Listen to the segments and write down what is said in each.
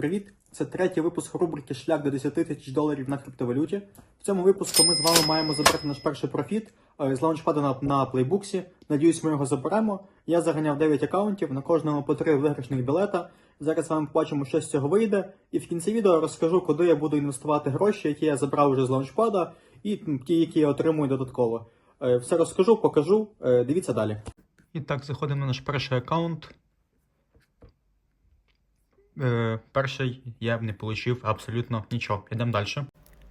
Привіт! Це третій випуск рубрики Шлях до 10 тисяч доларів на криптовалюті. В цьому випуску ми з вами маємо забрати наш перший профіт е, з лаунчпада на, на плейбуксі. Надіюсь, ми його заберемо. Я заганяв 9 аккаунтів, на кожному по 3 виграшних білета. Зараз з вами побачимо, що з цього вийде. І в кінці відео розкажу, куди я буду інвестувати гроші, які я забрав вже з лаунчпада, і ті, які я отримую додатково. Е, Все розкажу, покажу. Е, Дивіться далі. І так, заходимо на наш перший аккаунт. Е, перший я не отримав абсолютно нічого. Йдемо далі.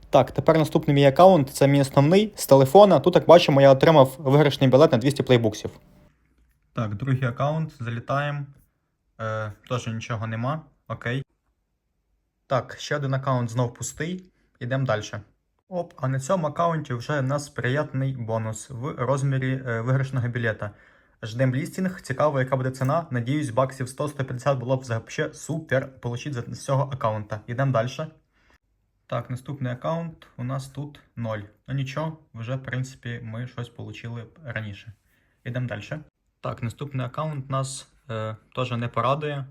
Так, тепер наступний мій аккаунт це мій основний з телефона. Тут, як бачимо, я отримав виграшний білет на 200 плейбуксів. Так, другий аккаунт. Залітаємо. Е, теж нічого нема. Окей. Так, ще один аккаунт знов пустий. Йдемо далі. Оп, а на цьому аккаунті вже у нас приятний бонус в розмірі е, виграшного білета. Ждем лістінг, цікаво, яка буде ціна. Надіюсь, баксів 100-150 було б взагалі супер получити з цього аккаунта. Йдемо далі. Так, наступний аккаунт у нас тут 0. Ну нічого, вже в принципі ми щось отримали раніше. Йдемо далі. Так, наступний аккаунт нас е, теж не порадує.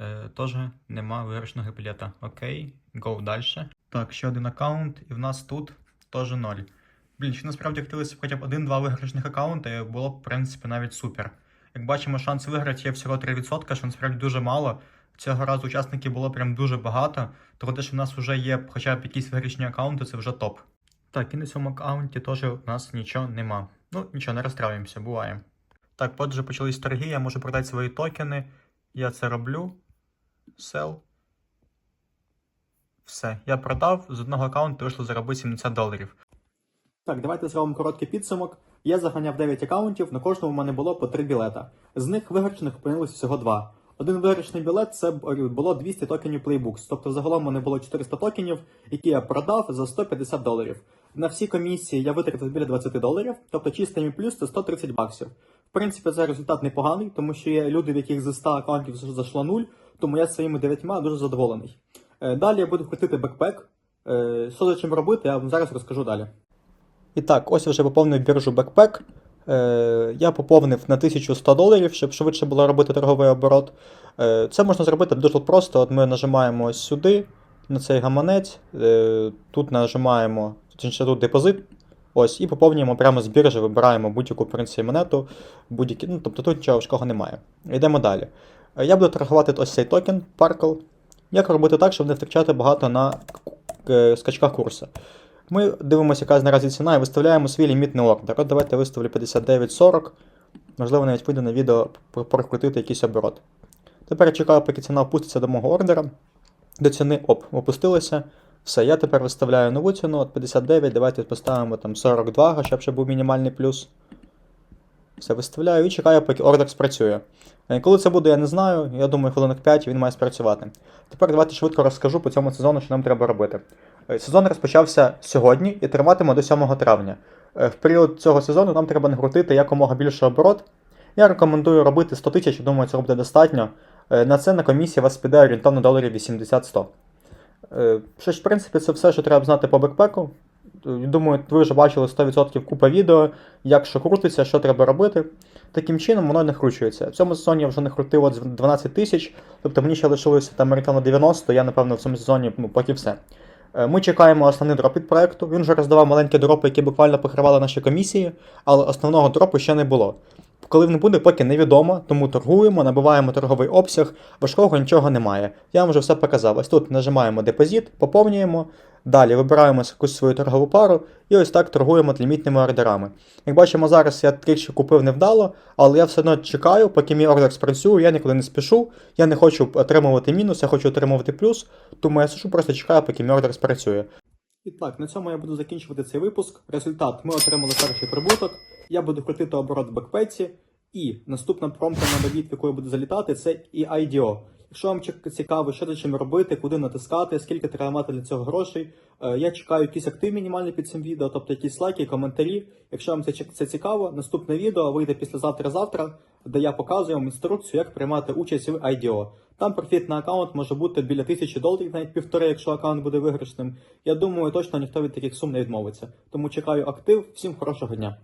Е, теж нема виграшного білета. Окей, go далі. Так, ще один аккаунт, і в нас тут теж 0. Блін, ще насправді хотілося б хоча б один-два виграшних аккаунти, було б, в принципі, навіть супер. Як бачимо, шанс виграти є всього 3%, що насправді дуже мало. Цього разу учасників було прям дуже багато, тому те, що в нас вже є хоча б якісь виграшні аккаунти, це вже топ. Так, і на цьому аккаунті теж у нас нічого нема. Ну, нічого, не розстраюємося, буває. Так, отже, почались торги, я можу продати свої токени. Я це роблю. Sell. Все, я продав, з одного аккаунту вийшло заробити 70 доларів. Так, давайте зробимо короткий підсумок. Я заганяв 9 аккаунтів, на кожному в мене було по 3 білета. З них виграшених опинилось всього 2. Один виграшний білет це було 200 токенів Playbooks. Тобто загалом в мене було 400 токенів, які я продав за 150 доларів. На всі комісії я витратив біля 20 доларів, тобто чистий мій плюс це 130 баксів. В принципі, це результат непоганий, тому що є люди, в яких з 100 аккаунтів зайшло 0, тому я своїми 9 дуже задоволений. Е, Далі я буду крутити бекпек. Е, Що за чим робити, я вам зараз розкажу далі. І так, ось вже поповнив біржу Backpack. Е, я поповнив на 1100 доларів, щоб швидше було робити торговий оборот. Е, це можна зробити дуже просто. От ми нажимаємо ось сюди, на цей гаманець. Е, тут нажимаємо тут депозит. Ось, і поповнюємо прямо з біржі, вибираємо будь-яку принципі, монету, будь-які, ну, тобто тут нічого важкого немає. Йдемо далі. Я буду торгувати ось цей токен Parkle. Як робити так, щоб не втрачати багато на скачках курсу? Ми дивимося, яка наразі ціна, і виставляємо свій лімітний ордер. От давайте виставлю 59.40. Можливо, навіть вийде на відео прокрутити якийсь оборот. Тепер чекаю, поки ціна опуститься до мого ордера. До ціни оп, опустилася. Все, я тепер виставляю нову ціну, от 59, давайте поставимо там 42, хоча б ще був мінімальний плюс. Все виставляю і чекаю, поки ордер спрацює. Е, Коли це буде, я не знаю. Я думаю, хвилинок 5 він має спрацювати. Тепер давайте швидко розкажу по цьому сезону, що нам треба робити. Е, Сезон розпочався сьогодні і триватиме до 7 травня. Е, В період цього сезону нам треба накрутити якомога більше оборот. Я рекомендую робити 100 тисяч, я думаю, цього буде достатньо. Е, На це на комісії вас піде орієнтовно доларів 80-100. Е, Що ж, в принципі, це все, що треба знати по бекпеку. Думаю, ви вже бачили 100% купа відео, як що крутиться, що треба робити. Таким чином воно не кручується. В цьому сезоні я вже не крутив 12 тисяч, тобто мені ще лишилося там орієнтовно 90, я напевно в цьому сезоні ну, поки все. Е, Ми чекаємо основний дроп від проекту. Він вже роздавав маленькі дропи, які буквально покривали наші комісії, але основного дропу ще не було. Коли він буде, поки невідомо, тому торгуємо, набиваємо торговий обсяг, важкого нічого немає. Я вам вже все показав. Ось тут нажимаємо депозит, поповнюємо, далі вибираємо якусь свою торгову пару і ось так торгуємо лімітними ордерами. Як бачимо, зараз я тричі купив невдало, але я все одно чекаю, поки мій ордер спрацює, я нікуди не спішу, я не хочу отримувати мінус, я хочу отримувати плюс, тому я сиджу, просто чекаю, поки мій ордер спрацює. І так, на цьому я буду закінчувати цей випуск. Результат: ми отримали перший прибуток. Я буду крутити оборот в бекпеці. І наступна промка на довід, в яку я буду залітати, це і IDO. Якщо вам цікаво, що за чим робити, куди натискати, скільки треба мати для цього грошей, е, я чекаю якийсь актив мінімальний під цим відео, тобто якісь лайки, коментарі. Якщо вам це, цікаво, наступне відео вийде післязавтра-завтра, де я показую вам інструкцію, як приймати участь в IDO. Там профіт на аккаунт може бути біля тисячі доларів, навіть півтори, якщо аккаунт буде виграшним. Я думаю, точно ніхто від таких сум не відмовиться. Тому чекаю актив. Всім хорошого дня.